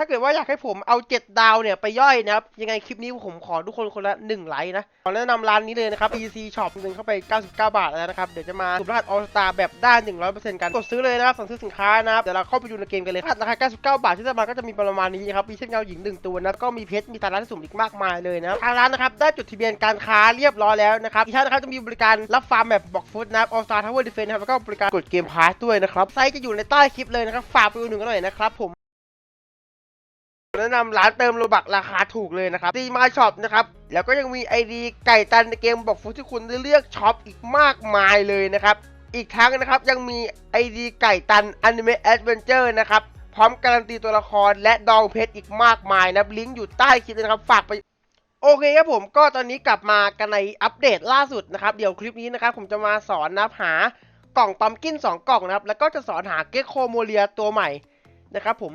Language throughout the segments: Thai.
ถ้าเกิดว่าอยากให้ผมเอาเจ็ดดาวเนี่ยไปย่อยนะครับ ยังไงคลิปนี้ผมขอทุกคนคนละหนึ่งไลค์นะ ขอแนะนำร้านนี้เลยนะครับ PC Shop นึ่งเข้าไป 99 บาทแล้วนะครับ เดี๋ยวจะมาสุ่มรหัส All Star แบบได้ 100%กัน กดซื้อเลยนะครับ สั่งซื้อสินค้านะครับ เดี๋ยวเราเข้าไปดูในเกมกันเลยครับราคา 99 บาทที่จะมาก็จะมีประมาณนี้นะครับ มีเช่นเงาหญิงหนึ่งตัวนะก็มีเพชร มีตาร้านสุ่มอีกมากมายเลยนะทางร้านนะครับได้จดทะเบียนการค้าเรียบร้อยแล้วนะครับอีกท่านนะครับจะมีบริการรับฟาร์มแบบบ็อกฟุตนะครับ All Star Tower Defense นะครับแล้วก็บริการกดเกมพาสด้วยนะครับไซต์จะอยู่ในใต้คลิปเลยนะครับฝากไปดูหนึ่งกันหน่อยนะครับผม แนะนำร้านเติมโลบักราคาถูกเลยนะครับดีมาช็อปนะครับ แล้วก็ยังมีไอดีไก่ตันในเกมบอกฟุตที่คุณได้เลือกช็อปอีกมากมายเลยนะครับ อีกทั้งนะครับยังมีไอดีไก่ตันอนิเมะแอดเวนเจอร์นะครับ พร้อมการันตีตัวละครและดองเพชรอีกมากมายนะลิงก์อยู่ใต้คลิปนะครับฝากไปโอเคครับผมก็ตอนนี้กลับมากันในอัปเดตล่าสุดนะครับ เดี๋ยวคลิปนี้นะครับผมจะมาสอนนะหากล่องปั๊มกิน 2 กล่องนะครับ แล้วก็จะสอนหาเกโคโมเลียตัวใหม่นะครับผม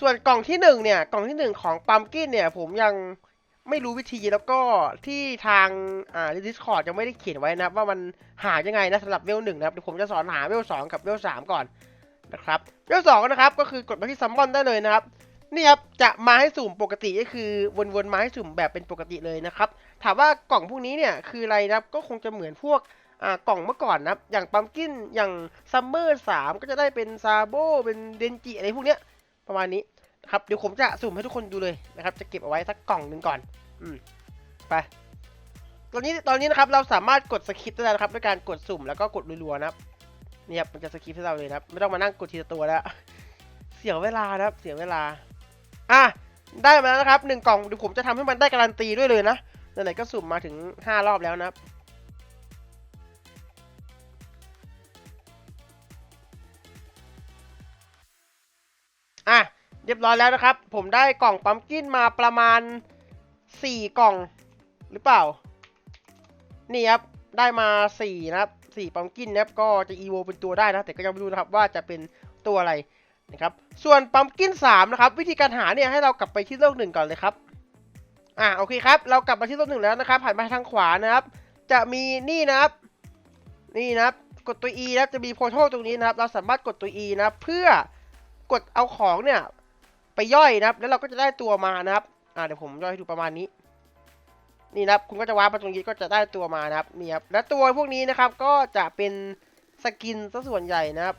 ส่วนกล่องที่หนึ่งเนี่ย กล่องที่หนึ่งของปั๊มกินเนี่ย ผมยังไม่รู้วิธีแล้วก็ที่ทางอ่าดิสคอร์ดยังไม่ได้เขียนไว้นะว่ามันหายังไงนะสำหรับเวลหนึ่งนะครับเดี๋ยวผมจะสอนหาเวลสองกับเวลสามก่อนนะครับเวลสองนะครับก็คือกดมาที่ซัมมอนได้เลยนะครับนี่ครับจะมาให้สุ่มปกติก็คือวนๆมาให้สุ่มแบบเป็นปกติเลยนะครับ ถามว่ากล่องพวกนี้เนี่ยคืออะไรนะครับก็คงจะเหมือนพวกอ่ากล่องเมื่อก่อนนะอย่างปั๊มกินอย่างซัมเมอร์สามก็จะได้เป็นซาโบเป็นเดนจิอะไรพวกเนี้ย ประมาณนี้ครับเดี๋ยวผมจะสุ่มให้ทุกคนดูเลยนะครับ จะเก็บเอาไว้สักกล่องหนึ่งก่อน อืมไปตอนนี้ตอนนี้นะครับเราสามารถกดสคริปต์ได้นะครับด้วยการกดสุ่มแล้วก็กดรัวๆนะครับนี่ครับมันจะสคริปต์ให้เราเลยนะครับ ไม่ต้องมานั่งกดทีละตัวแล้วเสียเวลานะครับ เสียเวลา อะได้มาแล้วนะครับหนึ่งกล่องเดี๋ยวผมจะทำให้มันได้การันตีด้วยเลยนะไหนๆก็สุ่มมาถึงห้ารอบแล้วนะครับ เรียบร้อยแล้วนะครับ ผมได้กล่องปั๊มกินมาประมาณ 4 กล่องหรือเปล่า นี่ครับ ได้มา 4 นะครับ 4ปั๊มกินนะครับก็จะอีโวเป็นตัวได้นะ แต่ก็ยังไม่รู้นะครับว่าจะเป็นตัวอะไรนะครับ ส่วนปั๊มกิน3นะครับ วิธีการหาเนี่ยให้เรากลับไปที่โลกหนึ่งก่อนเลยครับ อะโอเคครับ เรากลับมาที่โลกหนึ่งแล้วนะครับหันมาทางขวานะครับ จะมีนี่นะครับ นี่นะครับ กดตัว E นะครับจะมีโพโทตรงนี้นะครับ เราสามารถกดตัว E นะครับเพื่อกดเอาของเนี่ย ไปย่อยนะครับ แล้วเราก็จะได้ตัวมานะครับ อ่าเดี๋ยวผมย่อยให้ดูประมาณนี้ นี่นะครับ คุณก็จะวาร์ปมาตรงนี้ก็จะได้ตัวมานะครับ นี่ครับ และตัวพวกนี้นะครับก็จะเป็นสกินซะส่วนใหญ่นะครับ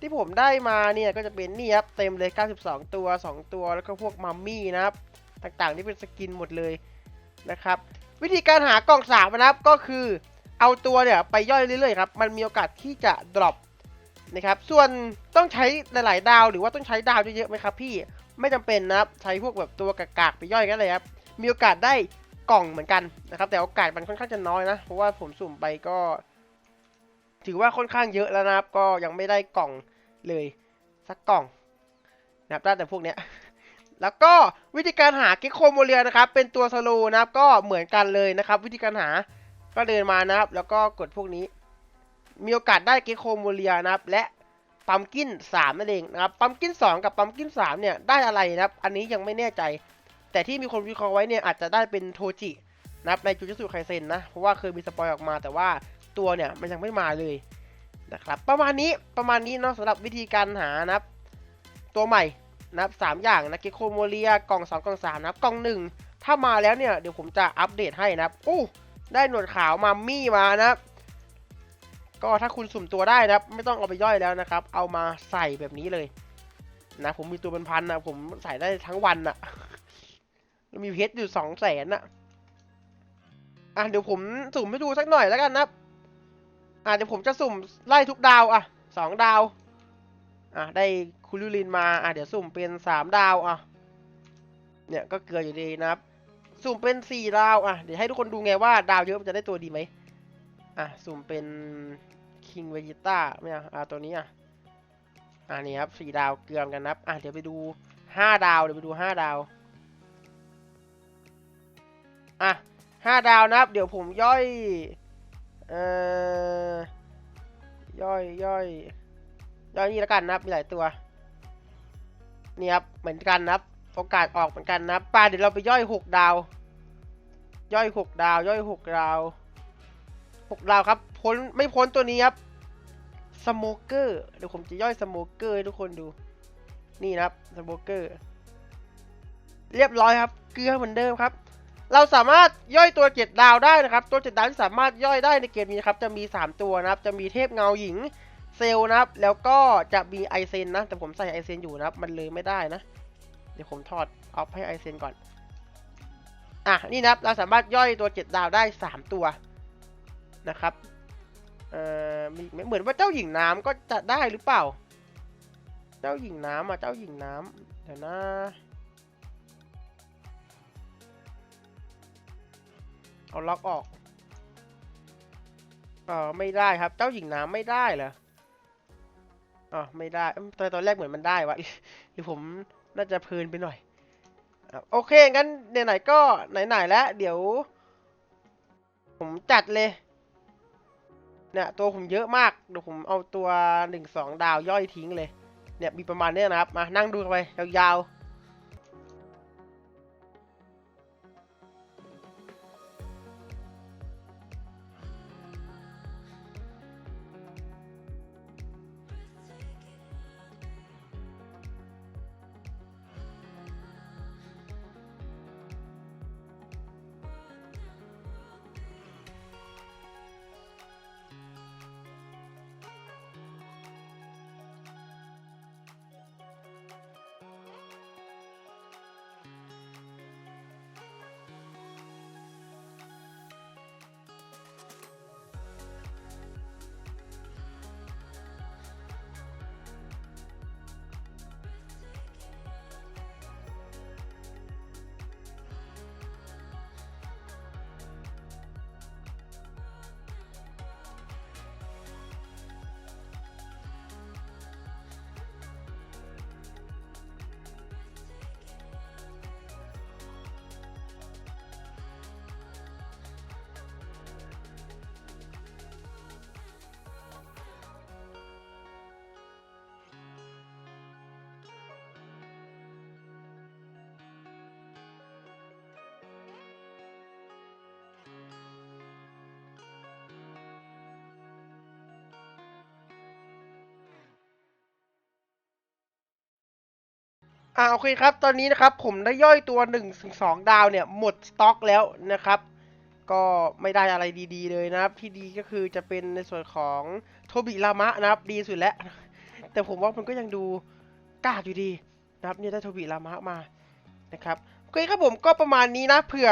ที่ผมได้มาเนี่ยก็จะเป็นนี่ครับเต็มเลย 92 ตัว 2 ตัว แล้วก็พวกมัมมี่นะครับ ต่างๆที่เป็นสกินหมดเลยนะครับ วิธีการหากล่องสามนะครับก็คือเอาตัวเนี่ยไปย่อยเรื่อยๆครับ มันมีโอกาสที่จะดรอปนะครับ ส่วนต้องใช้หลาย ๆ ดาว หรือว่าต้องใช้ดาวเยอะๆไหมครับพี่ ไม่จำเป็นนะครับใช้พวกแบบตัวกากๆไปย่อยกันเลยครับมีโอกาสได้กล่องเหมือนกันนะครับ แต่โอกาสมันค่อนข้างจะน้อยนะเพราะว่าผมสุ่มไปก็ ถือว่าค่อนข้างเยอะแล้วนะครับ ก็ยังไม่ได้กล่องเลยสักกล่องนะครับได้แต่พวกเนี้ยแล้วก็วิธีการหาเก็กโคโมเลียนะครับ เป็นตัวสโลนะครับ ก็เหมือนกันเลยนะครับ วิธีการหาก็เดินมานะครับ แล้วก็กดพวกนี้ มีโอกาสได้เกคโคโมเลียนะครับ และ ปั๊มกิน3นั่นเองนะครับปั๊มกิน 2 กับปั๊มกิน3เนี่ยได้อะไรนะครับ อันนี้ยังไม่แน่ใจ แต่ที่มีคนวิเคราะห์ไว้เนี่ยอาจจะได้เป็นโทจินะครับในจูจูสุไคเซนนะ เพราะว่าเคยมีสปอยออกมาแต่ว่าตัวเนี่ยมันยังไม่มาเลยนะครับประมาณนี้ประมาณนี้เนาะสำหรับวิธีการหานะครับ ตัวใหม่นะครับสามอย่างนะเกคโคโมเลียกล่อง 2 กล่อง 3 นะครับกล่องหนึ่งถ้ามาแล้วเนี่ยเดี๋ยวผมจะอัปเดตให้นะครับอู้ได้หนวดขาวมามี่มานะครับ ก็ถ้าคุณสุ่มตัวได้นะครับ ไม่ต้องเอาไปย่อยแล้วนะครับ เอามาใส่แบบนี้เลย นะ ผมมีตัวเป็นพันนะผมใส่ได้ทั้งวันอะมีเพชรอยู่สองแสนอะอะเดี๋ยวผมสุ่มให้ดูสักหน่อยแล้วกันนะอะเดี๋ยวผมจะสุ่มไล่ทุกดาวอะสองดาว อะได้คูลิลินมาอะเดี๋ยวสุ่มเป็นสามดาวอะเนี่ยก็เกลืออยู่ดีนะครับ สุ่มเป็นสี่ดาวอะเดี๋ยวให้ทุกคนดูไงว่าดาวเยอะมันจะได้ตัวดีไหม อะสุ่มเป็นคิงเวจิต้าไม่เอาอะตัวนี้อะอะนี่ครับสี่ดาวเกลือมกันนับอะเดี๋ยวไปดูห้าดาวเดี๋ยวไปดูห้าดาวอะห้าดาวนะครับ เดี๋ยวผมย่อยเอ่อย่อยย่อยย่อยนี่แล้วกันนะครับมีหลายตัวนี่ครับเหมือนกันนะครับโอกาสออกเหมือนกันนะป่าเดี๋ยวเราไปย่อยหกดาว ย่อยหกดาว ย่อยหกดาว หกดาวครับพ้นไม่พ้นตัวนี้ครับสโมเกอร์เดี๋ยวผมจะย่อยสโมเกอร์ให้ทุกคนดู นี่นะครับสโมเกอร์เรียบร้อยครับ เกลือเหมือนเดิมครับ เราสามารถย่อยตัวเจ็ดดาวได้นะครับ ตัวเจ็ดดาวที่สามารถย่อยได้ในเกมนี้ครับ จะมี 3 ตัวนะครับ จะมีเทพเงาหญิงเซลนะครับ แล้วก็จะมีไอเซนนะ แต่ผมใส่ไอเซนอยู่นะครับ มันเลยไม่ได้นะ เดี๋ยวผมถอดออฟให้ไอเซนก่อน อะ นี่นะครับ เราสามารถย่อยตัวเจ็ดดาวได้ 3 ตัว นะครับเอ่อมีเหมือนว่าเจ้าหญิงน้ำก็จะได้หรือเปล่า เจ้าหญิงน้ำอะเจ้าหญิงน้ำเดี๋ยวนะเอาล็อกออกเออไม่ได้ครับ เจ้าหญิงน้ำไม่ได้เหรออ๋อไม่ได้เอิ่มตอนตอนแรกเหมือนมันได้วะหรือผมน่าจะเพลินไปหน่อยโอเคงั้นไหนๆก็ไหนๆแล้วเดี๋ยว ผมจัดเลย เนี่ยตัวผมเยอะมากเดี๋ยวผมเอาตัวหนึ่งสองดาวย่อยทิ้งเลย เนี่ยมีประมาณเนี้ยนะครับ มานั่งดูกันไปยาวๆ อ่าโอเคครับ ตอนนี้นะครับผมได้ย่อยตัว1นถึงสดาวเนี่ยหมดสต็อกแล้วนะครับ ก็ไม่ได้อะไรดีๆ เลยนะครับ ที่ดีก็คือจะเป็นในส่วนของโทบิรามะนะครับ ดีสุดแล้ว แต่ผมว่ามันก็ยังดูกล้าอยู่ดีนะครับเนี่ยได้โทบิรามะมานะครับโอเคครับผมก็ประมาณนี้นะเผื่อ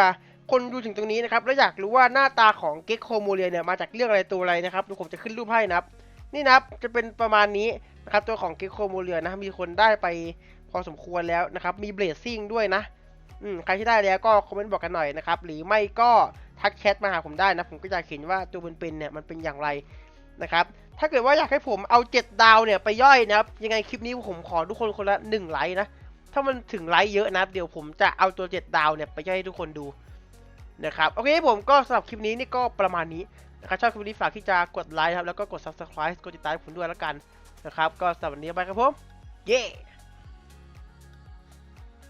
คนดูถึงตรงนี้นะครับ แล้วอยากรู้ว่าหน้าตาของเก็กโคโมเลียเนี่ยมาจากเรื่องอะไรตัวอะไรนะครับดี๋ยวผมจะขึ้นรูปให้นะครับ นี่นะครับจะเป็นประมาณนี้นะครับตัวของเก็กโคโมเลียนะมีคนได้ไป พอสมควรแล้วนะครับ มีเบลดซิ่งด้วยนะอืมใครที่ได้แล้วก็คอมเมนต์บอกกันหน่อยนะครับ หรือไม่ก็ทักแชทมาหาผมได้นะ ผมก็จะเห็นว่าตัวเป็นๆเนี่ยมันเป็นอย่างไรนะครับ ถ้าเกิดว่าอยากให้ผมเอา 7 ดาวเนี่ยไปย่อยนะครับ ยังไงคลิปนี้ผมขอทุกคนคนละ 1 ไลค์นะ ถ้ามันถึงไลค์เยอะนะเดี๋ยวผมจะเอาตัว 7 ดาวเนี่ยไปย่อยให้ทุกคนดูนะครับ โอเคผมก็สำหรับคลิปนี้นี่ก็ประมาณนี้นะครับ ชอบคลิปนี้ฝากที่จะกดไลค์ครับ แล้วก็กด subscribe กดติดตามผมด้วยแล้วกันนะครับ ก็สำหรับวันนี้ไปครับผม เย้